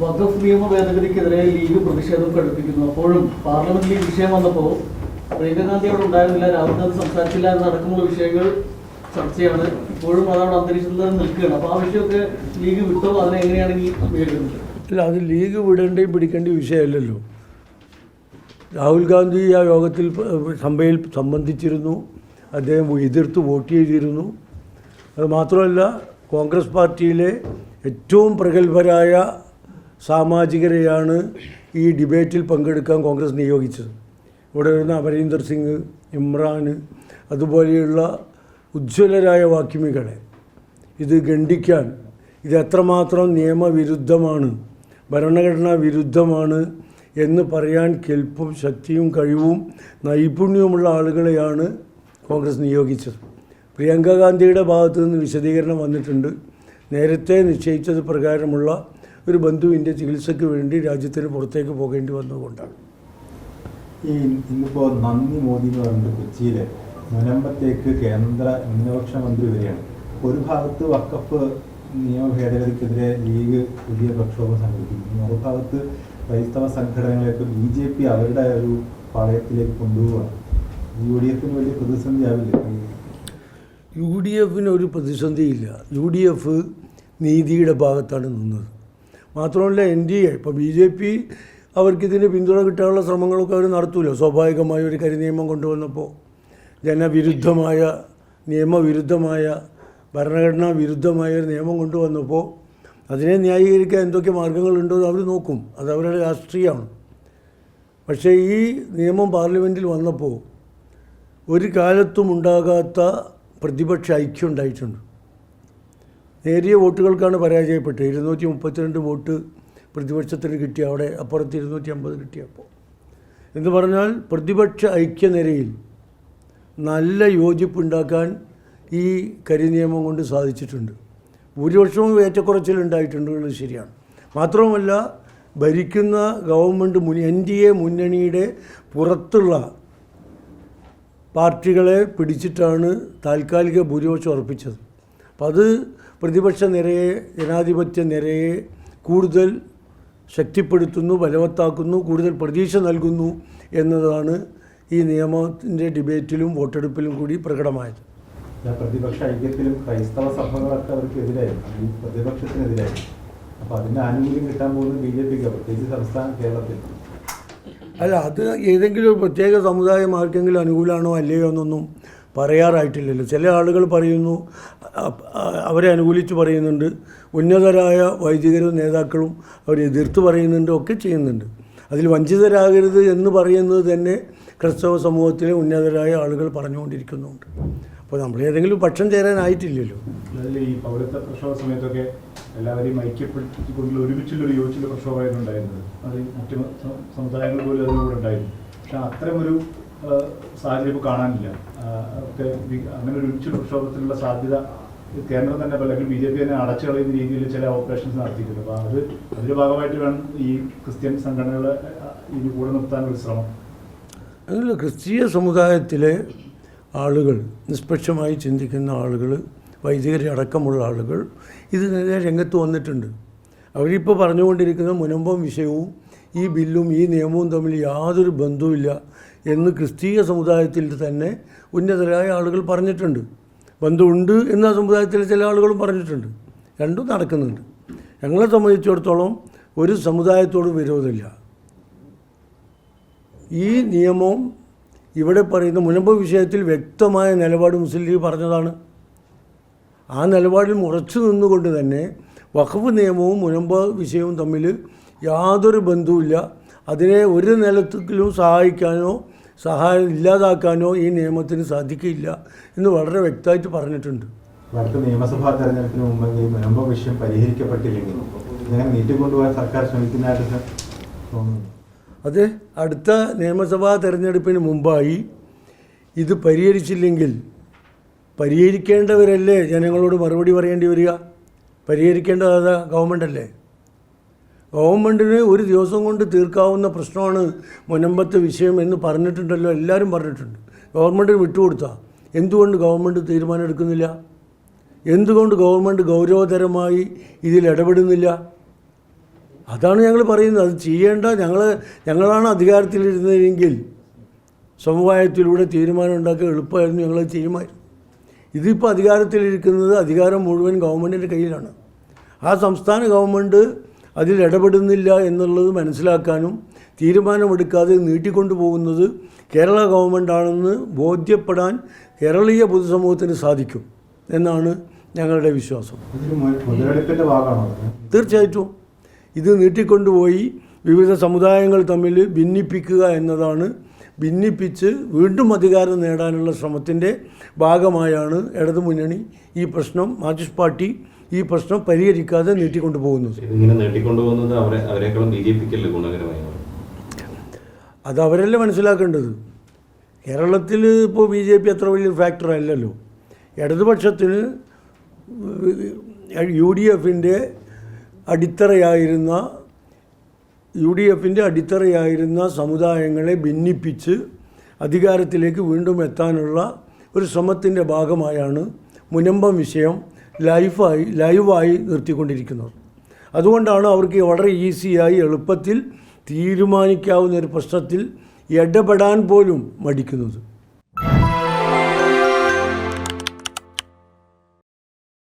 വഖഫ് നിയമ ഭേദഗതിക്കെതിരെ ലീഗ് പ്രതിഷേധം പ്രകടിപ്പിക്കുന്നു. അപ്പോഴും പാർലമെന്റിൽ ഈ വിഷയം വന്നപ്പോൾ പ്രിയങ്ക ഗാന്ധി അവിടെ ഉണ്ടായിരുന്നില്ല രാഹുൽ ഗാന്ധി സംസാരിച്ചില്ല എന്നടക്കമുള്ള വിഷയങ്ങൾ ചർച്ചയാണ്. ഇപ്പോഴും അതവിടെ അന്തരീക്ഷത്തിൽ നിൽക്കുകയാണ്. അപ്പോൾ ആ വിഷയമൊക്കെ ലീഗ് വിട്ടോ അതിനെ എങ്ങനെയാണ് നേരിടുന്നത് അല്ല അത് ലീഗ് വിടേണ്ടയും പിടിക്കേണ്ട വിഷയമല്ലല്ലോ. രാഹുൽ ഗാന്ധി ആ യോഗത്തിൽ സഭയിൽ സംബന്ധിച്ചിരുന്നു. അദ്ദേഹം എതിർത്ത് വോട്ട് ചെയ്തിരുന്നു. അത് മാത്രമല്ല കോൺഗ്രസ് പാർട്ടിയിലെ ഏറ്റവും പ്രഗത്ഭരായ സാമാജികരെയാണ് ഈ ഡിബേറ്റിൽ പങ്കെടുക്കാൻ കോൺഗ്രസ് നിയോഗിച്ചത്. ഇവിടെ വരുന്ന അമരീന്ദർ സിംഗ് ഇമ്രാൻ അതുപോലെയുള്ള ഉജ്ജ്വലരായ വാക്യമികളെ ഇത് ഖണ്ഡിക്കാൻ ഇത് എത്രമാത്രം നിയമവിരുദ്ധമാണ് ഭരണഘടനാ വിരുദ്ധമാണ് എന്ന് പറയാൻ കെൽപ്പും ശക്തിയും കഴിവും നൈപുണ്യവുമുള്ള ആളുകളെയാണ് കോൺഗ്രസ് നിയോഗിച്ചത്. പ്രിയങ്ക ഗാന്ധിയുടെ ഭാഗത്തു നിന്ന് വിശദീകരണം വന്നിട്ടുണ്ട്. നേരത്തെ നിശ്ചയിച്ചത് പ്രകാരമുള്ള ഒരു ബന്ധുവിന്റെ ചികിത്സയ്ക്ക് വേണ്ടി രാജ്യത്തിന് പുറത്തേക്ക് പോകേണ്ടി വന്നതുകൊണ്ടാണ്. ഈ ഇന്നിപ്പോൾ നന്ദി മോദി എന്ന് പറഞ്ഞിട്ട് കൊച്ചിയിലെ. മുനമ്പത്തേക്ക് കേന്ദ്ര ന്യൂനപക്ഷ മന്ത്രി വരികയാണ് ഒരു ഭാഗത്ത് വക്കഫ് നിയമ ഭേദഗതിക്കെതിരെ ലീഗ് പുതിയ പ്രക്ഷോഭം സംഘടിപ്പിക്കുന്നു. മറുഭാഗത്ത് ക്രൈസ്തവ സംഘടനകളെയൊക്കെ ബി ജെ പി അവരുടെ ഒരു പാളയത്തിലേക്ക് കൊണ്ടുപോവുകയാണ് യു ഡി എഫിന് വലിയ പ്രതിസന്ധി ആവില്ല? യു ഡി എഫിന് ഒരു പ്രതിസന്ധിയില്ല. യു ഡി എഫ് നീതിയുടെ ഭാഗത്താണ് നിന്നത്. മാത്രമല്ല എൻ ഡി എ ഇപ്പോൾ ബി ജെ പി അവർക്കിതിന് പിന്തുണ കിട്ടാനുള്ള ശ്രമങ്ങളൊക്കെ അവർ നടത്തൂല്ലോ സ്വാഭാവികമായ ഒരു കരിനിയമം കൊണ്ടുവന്നപ്പോൾ ജനവിരുദ്ധമായ നിയമവിരുദ്ധമായ ഭരണഘടനാ വിരുദ്ധമായ ഒരു നിയമം കൊണ്ടുവന്നപ്പോൾ അതിനെ ന്യായീകരിക്കാൻ എന്തൊക്കെ മാർഗങ്ങളുണ്ടോ അവർ നോക്കും. അത് അവരുടെ രാഷ്ട്രീയമാണ്. പക്ഷേ ഈ നിയമം പാർലമെന്റിൽ വന്നപ്പോൾ ഒരു കാലത്തും ഉണ്ടാകാത്ത പ്രതിപക്ഷ ഐക്യം ഉണ്ടായിട്ടുണ്ട്. നേരിയ വോട്ടുകൾക്കാണ് പരാജയപ്പെട്ടത്. ഇരുന്നൂറ്റി മുപ്പത്തിരണ്ട് വോട്ട് പ്രതിപക്ഷത്തിന് കിട്ടിയ അവിടെ അപ്പുറത്ത് ഇരുന്നൂറ്റി അമ്പത് കിട്ടിയപ്പോൾ. എന്ന് പറഞ്ഞാൽ പ്രതിപക്ഷ ഐക്യനിരയിൽ നല്ല യോജിപ്പുണ്ടാക്കാൻ ഈ കരിനിയമം കൊണ്ട് സാധിച്ചിട്ടുണ്ട്. ഭൂരിപക്ഷവും ഏറ്റക്കുറച്ചിലുണ്ടായിട്ടുണ്ട് എന്നത് ശരിയാണ്. മാത്രവുമല്ല ഭരിക്കുന്ന ഗവൺമെന്റ് മുൻ എൻ ഡി എ മുന്നണിയുടെ പുറത്തുള്ള പാർട്ടികളെ പിടിച്ചിട്ടാണ് താൽക്കാലിക ഭൂരിപക്ഷം ഉറപ്പിച്ചത്. അപ്പം അത് പ്രതിപക്ഷ നിരയെ ജനാധിപത്യ നിരയെ കൂടുതൽ ശക്തിപ്പെടുത്തുന്നു ബലവത്താക്കുന്നു കൂടുതൽ പ്രതീക്ഷ നൽകുന്നു എന്നതാണ് ഈ നിയമത്തിന്റെ ഡിബേറ്റിലും വോട്ടെടുപ്പിലും കൂടി പ്രകടമായത്. പ്രതിപക്ഷ ഐക്യത്തിലും ക്രൈസ്തവ സഭകളൊക്കെ അവർക്ക് എതിരായിരുന്നു പ്രതിപക്ഷത്തിനെതിരായി. പ്രതിപക്ഷത്തിനെതിരായിരുന്നു അതിന് അതിന്റെ ആനുകൂല്യം കിട്ടാൻ പോകുന്നത് ബി ജെ പിക്ക് പ്രത്യേകിച്ച് സംസ്ഥാന കേരളത്തിൽ. അല്ല അത് ഏതെങ്കിലും ഒരു പ്രത്യേക സമുദായം ആർക്കെങ്കിലും അനുകൂലമാണോ അല്ലയോ എന്നൊന്നും പറയാറായിട്ടില്ലല്ലോ. ചില ആളുകൾ പറയുന്നു അവരെ അനുകൂലിച്ച് പറയുന്നുണ്ട്. ഉന്നതരായ വൈദികരും നേതാക്കളും അവരെ എതിർത്ത് പറയുന്നുണ്ട് ഒക്കെ ചെയ്യുന്നുണ്ട്. അതിൽ വഞ്ചിതരാകരുത് എന്ന് പറയുന്നത് തന്നെ ക്രിസ്തവ സമൂഹത്തിലെ ഉന്നതരായ ആളുകൾ പറഞ്ഞുകൊണ്ടിരിക്കുന്നുണ്ട്. അപ്പോൾ നമ്മൾ ഏതെങ്കിലും പക്ഷം ചേരാനായിട്ടില്ലല്ലോ. ഈ പൗരത്വ പ്രക്ഷോഭ സമയത്തൊക്കെ എല്ലാവരെയും ഐക്യപ്പെടുത്തിക്കൊണ്ടുള്ള ഒരുമിച്ചുള്ളൊരു യോജിച്ചുള്ള പ്രക്ഷോഭമായിരുന്നു ഉണ്ടായിരുന്നത്. അത് മറ്റു സമുദായങ്ങൾ പോലും അതിലൂടെ ഉണ്ടായിരുന്നു. പക്ഷെ അത്തരമൊരു സാഹചര്യം ഇപ്പോൾ കാണാനില്ല. ഒക്കെ അങ്ങനെ ഒരു ഉച്ച പ്രക്ഷോഭത്തിനുള്ള സാധ്യത കേന്ദ്രം തന്നെ അല്ലെങ്കിൽ ബി ജെ പി തന്നെ അടച്ചു കളയുന്ന രീതിയിൽ ചില ഓപ്പറേഷൻസ് നടത്തിയിട്ടുണ്ട്. അപ്പോൾ അത് അതിന്റെ ഭാഗമായിട്ട് വേണം ഈ ക്രിസ്ത്യൻ സംഘടനകളെ ഇനി കൂടെ നിർത്താനുള്ള ശ്രമം. അതിൽ ക്രിസ്തീയ സമുദായത്തിലെ ആളുകൾ നിഷ്പക്ഷമായി ചിന്തിക്കുന്ന ആളുകൾ വൈദികരെ അടക്കമുള്ള ആളുകൾ ഇതിനെതിരെ രംഗത്ത് വന്നിട്ടുണ്ട്. അവരിപ്പോൾ പറഞ്ഞുകൊണ്ടിരിക്കുന്ന മുനമ്പം വിഷയവും ഈ ബില്ലും ഈ നിയമവും തമ്മിൽ യാതൊരു ബന്ധവുമില്ല എന്ന് ക്രിസ്തീയ സമുദായത്തിൽ തന്നെ ഉന്നതരായ ആളുകൾ പറഞ്ഞിട്ടുണ്ട്. ബന്ധമുണ്ട് എന്ന സമുദായത്തിലെ ചില ആളുകളും പറഞ്ഞിട്ടുണ്ട്. രണ്ടും നടക്കുന്നുണ്ട്. ഞങ്ങളെ സംബന്ധിച്ചിടത്തോളം ഒരു സമുദായത്തോട് വിരോധമില്ല. ഈ നിയമം ഇവിടെ പറയുന്ന മുനമ്പ് വിഷയത്തിൽ വ്യക്തമായ നിലപാട് മുസ്ലിം ലീഗ് പറഞ്ഞതാണ്. ആ നിലപാടിൽ ഉറച്ചു നിന്നുകൊണ്ട് തന്നെ വഖഫ് നിയമവും മുനമ്പ് വിഷയവും തമ്മിൽ യാതൊരു ബന്ധവുമില്ല. അതിനെ ഒരു നിലത്തിലും സഹായിക്കാനോ സഹായം ഇല്ലാതാക്കാനോ ഈ നിയമത്തിന് സാധിക്കില്ല എന്ന് വളരെ വ്യക്തമായിട്ട് പറഞ്ഞിട്ടുണ്ട്. അടുത്ത നിയമസഭാ തെരഞ്ഞെടുപ്പിന് മുമ്പ് ഈ മുനമ്പ വിഷയം പരിഹരിക്കപ്പെട്ടില്ലെങ്കിൽ ഇങ്ങനെ നീട്ടിക്കൊണ്ടുപോകാൻ സർക്കാർ ശ്രമിക്കുന്നതായിട്ട് അത് അടുത്ത നിയമസഭാ തെരഞ്ഞെടുപ്പിന് മുമ്പായി ഇത് പരിഹരിച്ചില്ലെങ്കിൽ പരിഹരിക്കേണ്ടവരല്ലേ ജനങ്ങളോട് മറുപടി പറയേണ്ടി വരിക? പരിഹരിക്കേണ്ടത് അതാ ഗവൺമെന്റല്ലേ ഗവൺമെന്റിന് ഒരു ദിവസം കൊണ്ട് തീർക്കാവുന്ന പ്രശ്നമാണ് മുനമ്പത്തെ വിഷയം എന്ന് പറഞ്ഞിട്ടുണ്ടല്ലോ എല്ലാവരും പറഞ്ഞിട്ടുണ്ട്. ഗവൺമെന്റിന് വിട്ടുകൊടുത്താൽ എന്തുകൊണ്ട് ഗവൺമെന്റ് തീരുമാനം എടുക്കുന്നില്ല എന്തുകൊണ്ട് ഗവൺമെന്റ് ഗൗരവതരമായി ഇതിൽ ഇടപെടുന്നില്ല? അതാണ് ഞങ്ങൾ പറയുന്നത്. അത് ചെയ്യേണ്ട ഞങ്ങൾ ഞങ്ങളാണ് അധികാരത്തിലിരുന്നതെങ്കിൽ സമവായത്തിലൂടെ തീരുമാനം ഉണ്ടാക്കുക എളുപ്പമായിരുന്നു ഞങ്ങൾ ചെയ്യുമായിരുന്നു. ഇതിപ്പോൾ അധികാരത്തിലിരിക്കുന്നത് അധികാരം മുഴുവൻ ഗവൺമെന്റിന്റെ കയ്യിലാണ്. ആ സംസ്ഥാന ഗവൺമെന്റ് അതിൽ ഇടപെടുന്നില്ല എന്നുള്ളത് മനസ്സിലാക്കാനും തീരുമാനമെടുക്കാതെ നീട്ടിക്കൊണ്ടു പോകുന്നത് കേരള ഗവൺമെന്റാണെന്ന് ബോധ്യപ്പെടാൻ കേരളീയ പൊതുസമൂഹത്തിന് സാധിക്കും എന്നാണ് ഞങ്ങളുടെ വിശ്വാസം. തീർച്ചയായിട്ടും. ഇത് നീട്ടിക്കൊണ്ടുപോയി വിവിധ സമുദായങ്ങൾ തമ്മിൽ ഭിന്നിപ്പിക്കുക എന്നതാണ് ഭിന്നിപ്പിച്ച് വീണ്ടും അധികാരം നേടാനുള്ള ശ്രമത്തിന്റെ ഭാഗമായാണ് ഇടതുമുന്നണി ഈ പ്രശ്നം മാർക്സിസ്റ്റ് പാർട്ടി ഈ പ്രശ്നം പരിഹരിക്കാതെ നീട്ടിക്കൊണ്ടു പോകുന്നത് നീട്ടിക്കൊണ്ടുപോകുന്നത് അവരെ അവരെക്കാളും ബി ജെ പിക്കല്ലേ ഗുണകരമായി അത് അവരല്ലേ മനസ്സിലാക്കേണ്ടത്? കേരളത്തിൽ ഇപ്പോൾ ബി ജെ പി അത്ര വലിയൊരു ഫാക്ടർ അല്ലല്ലോ. ഇടതുപക്ഷത്തിന് യു ഡി എഫിന്റെ അടിത്തറയായിരുന്ന യു ഡി എഫിന്റെ അടിത്തറയായിരുന്ന സമുദായങ്ങളെ ഭിന്നിപ്പിച്ച് അധികാരത്തിലേക്ക് വീണ്ടും എത്താനുള്ള ഒരു ശ്രമത്തിന്റെ ഭാഗമായാണ് മുനമ്പം വിഷയം ലൈഫായി ലൈവായി നിർത്തിക്കൊണ്ടിരിക്കുന്നത് അതുകൊണ്ടാണ് അവർക്ക് വളരെ ഈസിയായി എളുപ്പത്തിൽ തീരുമാനിക്കാവുന്ന ഒരു പ്രശ്നത്തിൽ ഇടപെടാൻ പോലും മടിക്കുന്നത്.